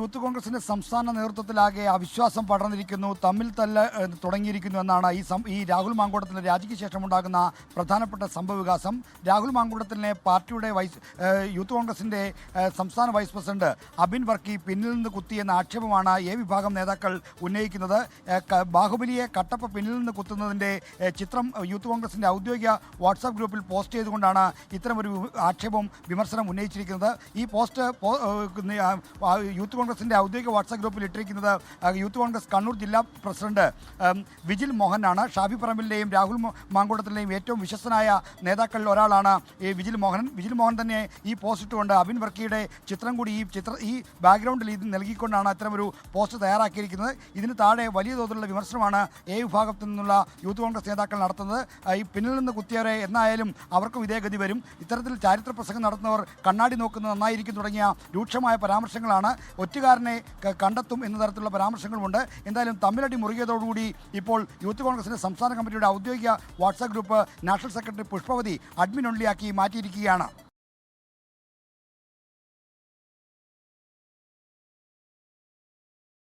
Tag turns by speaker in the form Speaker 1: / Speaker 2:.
Speaker 1: Youth കോൺഗ്രസിന്റെ സംസ്ഥാന നേതൃത്വത്തിലാകെ അവിശ്വാസം പടർന്നിരിക്കുന്നു തമ്മിൽ തല്ല തുടങ്ങിയിരിക്കുന്നു എന്നാണ് ഈ ഈ രാഹുൽ മാങ്കൂട്ടത്തിന്റെ രാജിക്ക് ശേഷമുണ്ടാകുന്ന പ്രധാനപ്പെട്ട സംഭവവികാസം. രാഹുൽ മാങ്കൂട്ടത്തിനെ പാർട്ടിയുടെ വൈസ് യൂത്ത് കോൺഗ്രസിന്റെ സംസ്ഥാന വൈസ് പ്രസിഡന്റ് അബിൻ വർക്കി പിന്നിൽ നിന്ന് കുത്തിയെന്ന ആക്ഷേപമാണ് എ വിഭാഗം നേതാക്കൾ ഉന്നയിക്കുന്നത്. ബാഹുബലിയെ കട്ടപ്പ പിന്നിൽ നിന്ന് കുത്തുന്നതിന്റെ ചിത്രം യൂത്ത് കോൺഗ്രസിന്റെ ഔദ്യോഗിക വാട്സാപ്പ് ഗ്രൂപ്പിൽ പോസ്റ്റ് ചെയ്തുകൊണ്ടാണ് ഇത്തരമൊരു ആക്ഷേപവും വിമർശനം ഉന്നയിച്ചിരിക്കുന്നത്. ഈ പോസ്റ്റ് യൂത്ത് ഏഹ് കോൺഗ്രസിന്റെ ഔദ്യോഗിക വാട്സാപ്പ് ഗ്രൂപ്പിൽ ഇട്ടിരിക്കുന്നത് യൂത്ത് കോൺഗ്രസ് കണ്ണൂർ ജില്ലാ പ്രസിഡന്റ് വിജിൽ മോഹനാണ്. ഷാഫി പറമ്പിലിന്റെയും രാഹുൽ മാങ്കൂട്ടത്തിന്റെയും ഏറ്റവും വിശ്വസനായ നേതാക്കളിൽ ഒരാളാണ് ഈ വിജിൽ മോഹൻ വിജിൽ മോഹൻ തന്നെ ഈ പോസ്റ്റ് ഇട്ടുകൊണ്ട് അബിൻ വർക്കിയുടെ ചിത്രം കൂടി ഈ ചിത്ര ഈ ബാക്ക്ഗ്രൗണ്ടിൽ ഇത് നൽകിക്കൊണ്ടാണ് അത്തരമൊരു പോസ്റ്റ് തയ്യാറാക്കിയിരിക്കുന്നത്. ഇതിന് താഴെ വലിയ തോതിലുള്ള വിമർശനമാണ് എ വിഭാഗത്തിൽ നിന്നുള്ള യൂത്ത് കോൺഗ്രസ് നേതാക്കൾ നടത്തുന്നത്. ഈ പിന്നിൽ നിന്ന് കുത്തിയവരെ എന്നായാലും അവർക്കും ഇതേ ഗതി വരും. ഇത്തരത്തിൽ ചാരിത്ര പ്രസംഗം നടത്തുന്നവർ കണ്ണാടി നോക്കുന്നത് നന്നായിരിക്കും തുടങ്ങിയ രൂക്ഷമായ പരാമർശങ്ങളാണ്. ഒറ്റുകാരനെ ക- കണ്ടെത്തും എന്ന തരത്തിലുള്ള പരാമർശങ്ങളുമുണ്ട്. എന്തായാലും തമ്മിലടി മുറുകിയതോടുകൂടി ഇപ്പോൾ യൂത്ത് കോൺഗ്രസിന്റെ സംസ്ഥാന കമ്മിറ്റിയുടെ ഔദ്യോഗിക WhatsApp group national secretary Pushpavathi admin ഒൺലിയാക്കി മാറ്റിയിരിക്കുകയാണ്.